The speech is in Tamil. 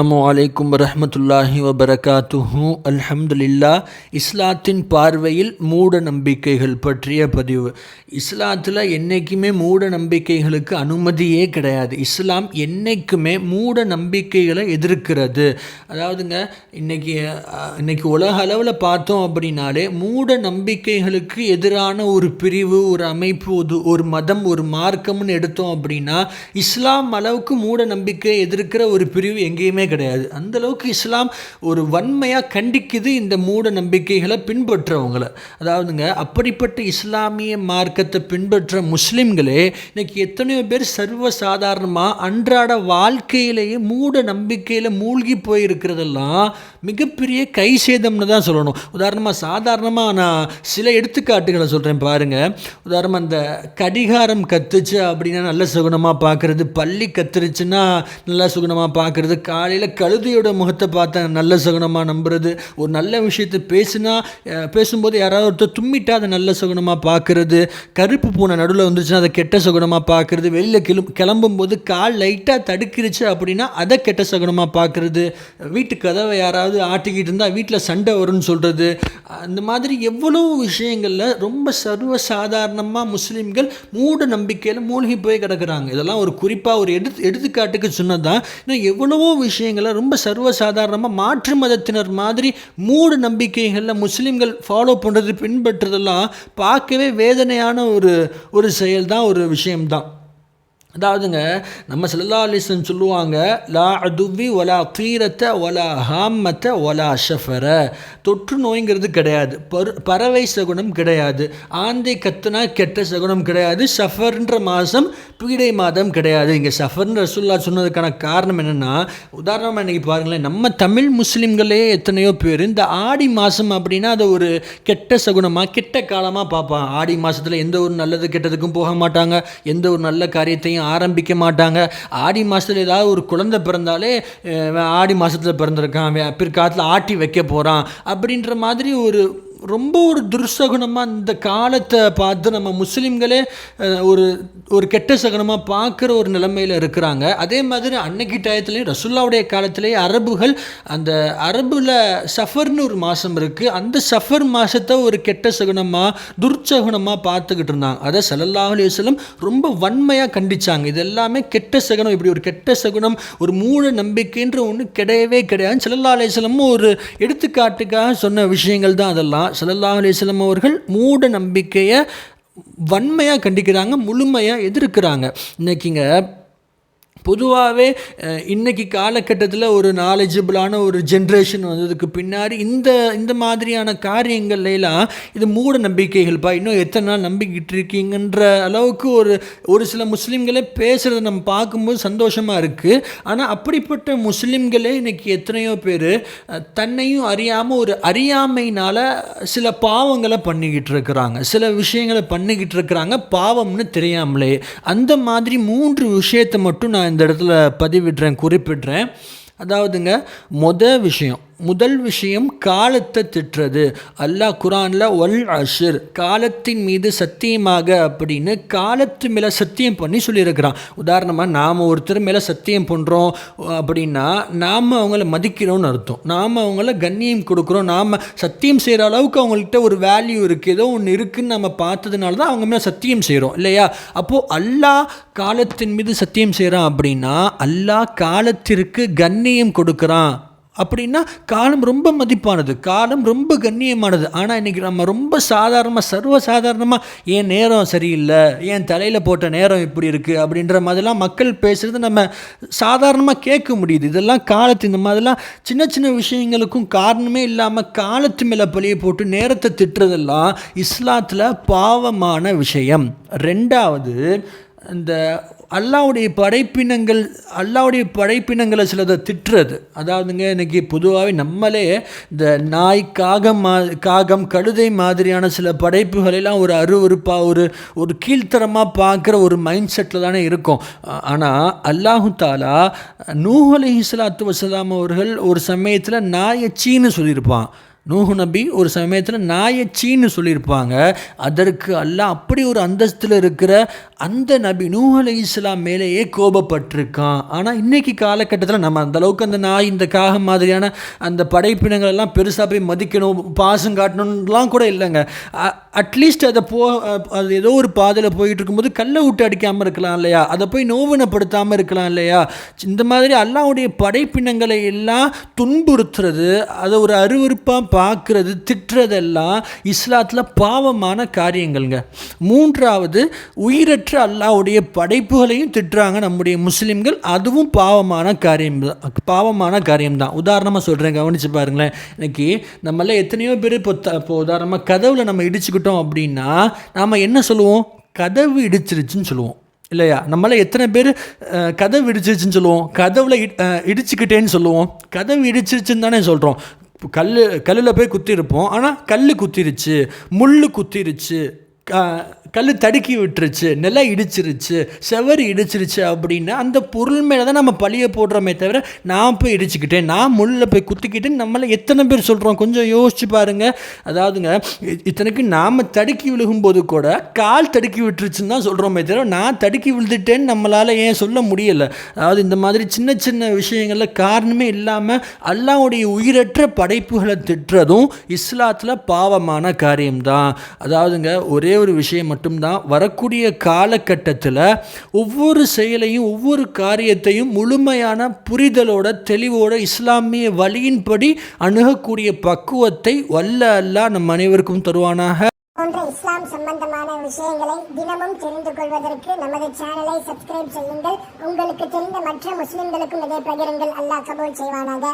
அஸ்ஸலாமு அலைக்கும் வரமத்துல்லாஹி வபரகாத்துஹு அல்ஹம்துலில்லா இஸ்லாத்தின் பார்வையில் மூட நம்பிக்கைகள் பற்றிய பதிவு. இஸ்லாத்தில் என்றைக்குமே மூட நம்பிக்கைகளுக்கு அனுமதியே கிடையாது. இஸ்லாம் என்றைக்குமே மூட நம்பிக்கைகளை எதிர்க்கிறது. அதாவதுங்க இன்னைக்கு இன்றைக்கி உலக அளவில் பார்த்தோம் அப்படின்னாலே மூட நம்பிக்கைகளுக்கு எதிரான ஒரு பிரிவு ஒரு அமைப்பு ஒரு ஒரு மதம் ஒரு மார்க்கம்னு எடுத்தோம் அப்படின்னா இஸ்லாம் அளவுக்கு மூட நம்பிக்கை எதிர்க்கிற ஒரு பிரிவு எங்கேயுமே கிடையாது. அந்தளவுக்கு இஸ்லாம் ஒரு வன்மையாக கண்டிக்குது இந்த மூட நம்பிக்கைகளை பின்பற்றவங்கள. அதாவதுங்க அப்படிப்பட்ட இஸ்லாமிய மார்க்கத்தை பின்பற்ற முஸ்லிம்களே இன்னைக்கு எத்தனையோ பேர் சர்வ சாதாரணமாக அன்றாட வாழ்க்கையிலேயே மூட நம்பிக்கையில் மூழ்கி போயிருக்கிறதெல்லாம் மிகப்பெரிய கை சேதம்னு தான் சொல்லணும். உதாரணமாக சாதாரணமாக நான் சில எடுத்துக்காட்டுகளை சொல்கிறேன் பாருங்கள் உதாரணமாக அந்த கடிகாரம் கத்துச்சு அப்படின்னா நல்ல சுகுணமாக பார்க்குறது பள்ளி கத்துருச்சுன்னா நல்லா சுகுணமாக பார்க்குறது காலையில் கழுதையோட முகத்தை பார்த்தா நல்ல சுகுணமாக நம்புறது. ஒரு நல்ல விஷயத்தை பேசுனா பேசும்போது யாராவது ஒருத்தர் தும்மிட்டா அதை நல்ல சுகுணமாக பார்க்குறது. கருப்பு பூனை நடுவில் வந்துச்சுன்னா அதை கெட்ட சுகுணமாக பார்க்குறது. வெளியில் கிளம் கிளம்பும்போது கால் லைட்டாக தடுக்கிருச்சு அப்படின்னா அதை கெட்ட சகுனமாக பார்க்குறது. வீட்டு கதவை யாராவது ஆட்டிக்கிட்டு இருந்தால் வீட்டில் சண்டை வரும்னு சொல்கிறது அந்த மாதிரி எவ்வளோ விஷயங்களில் ரொம்ப சர்வ சாதாரணமாக முஸ்லீம்கள் மூட நம்பிக்கையில் மூழ்கி போய் கிடக்குறாங்க. இதெல்லாம் ஒரு குறிப்பாக ஒரு எடுத்து எடுத்துக்காட்டுக்கு சொன்னதான் இன்னும் எவ்வளவோ விஷயங்களை ரொம்ப சர்வ சாதாரணமாக மாற்று மதத்தினர் மாதிரி மூட நம்பிக்கைகளில் முஸ்லீம்கள் ஃபாலோ பண்ணுறது பின்பற்றுறதெல்லாம் பார்க்கவே வேதனையான ஒரு ஒரு செயல் தான் ஒரு விஷயம்தான். அதாவதுங்க நம்ம செல்லா அலிஸ்லம் சொல்லுவாங்க லா அதுவி ஒலா தீரத்தை ஒலா ஹாமத்தை ஒலா ஷஃபர. தொற்று நோய்ங்கிறது கிடையாது. பரு பறவை சகுனம் கிடையாது. ஆந்தை கத்துனா கெட்ட சகுனம் கிடையாது. ஷஃபர்ன்ற மாதம் பீடை மாதம் கிடையாது. இங்கே ஷஃபர்ன்ற ரசுல்லா சொன்னதுக்கான காரணம் என்னென்னா உதாரணமாக இன்றைக்கி பாருங்களேன் நம்ம தமிழ் முஸ்லீம்களே எத்தனையோ பேர் இந்த ஆடி மாதம் அப்படின்னா அதை ஒரு கெட்ட சகுனமாக கெட்ட காலமாக பார்ப்பான் ஆடி மாதத்தில் எந்த ஒரு நல்லது கெட்டதுக்கும் போக மாட்டாங்க. எந்த ஒரு நல்ல காரியத்தையும் ஆரம்பிக்க மாட்டாங்க. ஆடி மாதத்தில் ஏதாவது ஒரு குழந்தை பிறந்தாலே ஆடி மாதத்தில் பிறந்திருக்கான். பிற்காலத்தில் ஆட்டி வைக்க போகிறான் அப்படின்ற மாதிரி ஒரு ரொம்ப ஒரு துர்சகுணமாக இந்த காலத்தை பார்த்து நம்ம முஸ்லீம்களே ஒரு ஒரு கெட்ட சகுனமாக பார்க்குற ஒரு நிலைமையில் இருக்கிறாங்க. அதே மாதிரி அன்னைக்கு டயத்துலேயும் ரசுல்லாவுடைய காலத்திலேயே அரபுகள் அந்த அரபில் சஃபர்னு ஒரு மாதம் இருக்குது அந்த சஃபர் மாதத்தை ஒரு கெட்ட சகுனமாக துர்ச்சகுனமாக பார்த்துக்கிட்டு இருந்தாங்க. அதை சல்லல்லாஹு அலைஹி ரொம்ப வன்மையாக கண்டிச்சாங்க. இது எல்லாமே கெட்ட சகுனம். இப்படி ஒரு கெட்ட சகுனம் ஒரு மூட நம்பிக்கைன்ற ஒன்று கிடையவே கிடையாது. சல்லல்லா அலைஹிஸ்ஸலமும் ஒரு எடுத்துக்காட்டுக்காக சொன்ன விஷயங்கள் தான் அதெல்லாம். சல்லல்லா அலிஸ்லாம் அவர்கள் மூட நம்பிக்கையை வன்மையாக கண்டிக்கிறாங்க முழுமையாக எதிர்க்கிறாங்க. இன்றைக்கிங்க பொதுவாகவே இன்றைக்கி காலகட்டத்தில் ஒரு நாலேஜபிளான ஒரு ஜென்ரேஷன் வந்ததுக்கு பின்னாடி இந்த இந்த மாதிரியான காரியங்கள்லாம் இது மூட நம்பிக்கைகள்ப்பா. இன்னும் எத்தனை நாள் நம்பிக்கிட்டு இருக்கீங்கன்ற அளவுக்கு ஒரு ஒரு சில முஸ்லீம்களே பேசுகிறத நம்ம பார்க்கும்போது சந்தோஷமாக இருக்குது ஆனால் அப்படிப்பட்ட முஸ்லீம்களே இன்றைக்கி எத்தனையோ பேர் தன்னையும் அறியாமல் ஒரு அறியாமையினால் சில பாவங்களை பண்ணிக்கிட்டு இருக்கிறாங்க சில விஷயங்களை பண்ணிக்கிட்டு இருக்கிறாங்க பாவம்னு தெரியாமலே. அந்த மாதிரி மூன்று விஷயத்தை மட்டும் நான் இந்த இடத்துல பதிவிடுறேன் குறிப்பிடுறேன். அதாவதுங்க மொதல் விஷயம். முதல் விஷயம் காலத்தை திட்டுறது. அல்லாஹ் குரானில் ஒல் அஷிர் காலத்தின் மீது சத்தியமாக அப்படின்னு காலத்து மேலே சத்தியம் பண்ணி சொல்லியிருக்கிறான். உதாரணமாக நாம் ஒருத்தர் மேலே சத்தியம் பண்ணுறோம் அப்படின்னா நாம் அவங்கள மதிக்கிறோம்னு அர்த்தம். நாம் அவங்கள கண்ணியம் கொடுக்குறோம். நாம் சத்தியம் செய்கிற அளவுக்கு அவங்கள்ட்ட ஒரு வேல்யூ இருக்குது ஏதோ ஒன்று இருக்குதுன்னு நம்ம பார்த்ததுனால தான் அவங்க மேலே சத்தியம் செய்கிறோம் இல்லையா? அப்போது அல்லாஹ் காலத்தின் மீது சத்தியம் செய்கிறான் அப்படின்னா அல்லாஹ் காலத்திற்கு கண்ணியம் கொடுக்குறான். அப்படின்னா காலம் ரொம்ப மதிப்பானது காலம் ரொம்ப கண்ணியமானது. ஆனால் இன்றைக்கி நம்ம ரொம்ப சாதாரணமாக சர்வ சாதாரணமாக என் நேரம் சரியில்லை? என் தலையில் போட்ட நேரம் இப்படி இருக்குது அப்படின்ற மாதிரிலாம் மக்கள் பேசுகிறது நம்ம சாதாரணமாக கேட்க முடியுது. இதெல்லாம் காலத்து இந்த மாதிரிலாம் சின்ன சின்ன விஷயங்களுக்கும் காரணமே இல்லாமல் காலத்து மேலே பழிய போட்டு நேரத்தை திட்டுறதெல்லாம் இஸ்லாத்தில் பாவமான விஷயம். ரெண்டாவது இந்த அல்லாவுடைய படைப்பினங்கள் அல்லாவுடைய படைப்பினங்களை சிலதை திட்டுறது. அதாவதுங்க இன்றைக்கி பொதுவாகவே நம்மளே இந்த நாய் காகம் மா காகம் கழுதை மாதிரியான சில படைப்புகளெல்லாம் ஒரு அருவருப்பாக ஒரு ஒரு கீழ்த்தரமாக பார்க்குற ஒரு மைண்ட் செட்டில் தானே இருக்கும். ஆனால் அல்லாஹு தாலா நூஹ் அலைஹி அவர்கள் ஒரு சமயத்தில் நாயை சீன்னு சொல்லியிருப்பான். நூஹு நபி ஒரு சமயத்தில் நாயச்சீன்னு சொல்லியிருப்பாங்க. அதற்கு அல்லாஹ் அப்படி ஒரு அந்தஸ்தில் இருக்கிற அந்த நபி நூஹ் அலி இஸ்லாம் மேலேயே கோபப்பட்டிருக்கான். ஆனால் இன்னைக்கு காலகட்டத்தில் நம்ம அந்த அளவுக்கு அந்த நாய் இந்த காகம் மாதிரியான அந்த படைப்பினங்கள் எல்லாம் பெருசாக போய் மதிக்கணும் பாசம் காட்டணும்லாம் கூட இல்லைங்க. அட்லீஸ்ட் அதை போ அது ஏதோ ஒரு பாதையில் போயிட்டு இருக்கும்போது கல்லை விட்டு அடிக்காமல் இருக்கலாம் இல்லையா? அதை போய் நோவினப்படுத்தாமல் இருக்கலாம் இல்லையா? இந்த மாதிரி அல்லாவுடைய படைப்பினங்களை எல்லாம் துன்புறுத்துறது அதை ஒரு அருவருப்பாக பார்க்குறது திட்டுறதெல்லாம் இஸ்லாத்தில் பாவமான காரியங்கள்ங்க. மூன்றாவது உயிரற்ற அல்லாவுடைய படைப்புகளையும் திட்டுறாங்க நம்முடைய முஸ்லீம்கள். அதுவும் பாவமான காரியம் தான். பாவமான காரியம்தான் உதாரணமாக சொல்கிறேன் கவனித்து பாருங்களேன். இன்னைக்கு நம்மளால் எத்தனையோ பேர் இப்போ இப்போ உதாரணமாக கதவில் நம்ம இடிச்சுக்கிட்டோம் அப்படின்னா நாம் என்ன சொல்லுவோம்? கதவு இடிச்சிருச்சுன்னு சொல்லுவோம். இல்லையா? நம்மள எத்தனை பேர் கதவு இடிச்சிருச்சுன்னு சொல்லுவோம். கதவுல இடிச்சுக்கிட்டேன்னு சொல்லுவோம். கதவு இடிச்சிருச்சுன்னு தானே சொல்கிறோம் கல் கல்லில் போய் குத்திருப்போம். ஆனால் கல் குத்திருச்சு முள் குத்திருச்சு க கல் தடுக்கி விட்டுருச்சு நிலை இடிச்சிருச்சு செவரி இடிச்சிருச்சு அப்படின்னா அந்த பொருள் மேலே தான் நம்ம பழிய போடுறோமே தவிர நான் போய் இடிச்சுக்கிட்டேன் நான் முள்ளில் போய் குத்திக்கிட்டு நம்மளை எத்தனை பேர் சொல்கிறோம் கொஞ்சம் யோசிச்சு பாருங்க. அதாவதுங்க இத்தனைக்கு நாம் தடுக்கி விழுகும்போது கூட கால் தடுக்கி விட்டுருச்சுன்னு தான் சொல்கிறோமே தவிர நான் தடுக்கி விழுந்துட்டேன்னு நம்மளால் ஏன் சொல்ல முடியலை. அதாவது இந்த மாதிரி சின்ன சின்ன விஷயங்களில் காரணமே இல்லாமல் அல்லாவுடைய உயிரற்ற படைப்புகளை திட்டுறதும் இஸ்லாத்தில் பாவமான காரியம்தான். அதாவதுங்க ஒரே ஒரு விஷயம் மட்டும் மட்டும்தான் வரக்கூடிய காலகட்டத்தில் ஒவ்வொரு செயலையும் ஒவ்வொரு காரியத்தையும் முழுமையான புரிதலோட தெளிவோட இஸ்லாமிய வழியின்படி அணுகக்கூடிய பக்குவத்தை வல்ல அல்லாஹ் நம் அனைவருக்கும் தருவானாக. போன்ற இஸ்லாம் சம்பந்தமான விஷயங்களை தினமும் தெரிந்து கொள்வதற்கு நமது சேனலை சப்ஸ்கிரைப் செய்யுங்கள். உங்களுக்கு தெரிந்த மற்ற முஸ்லிம்களுக்கும் இதை பகிருங்கள். அல்லாஹ் கபூல் செய்வானாக.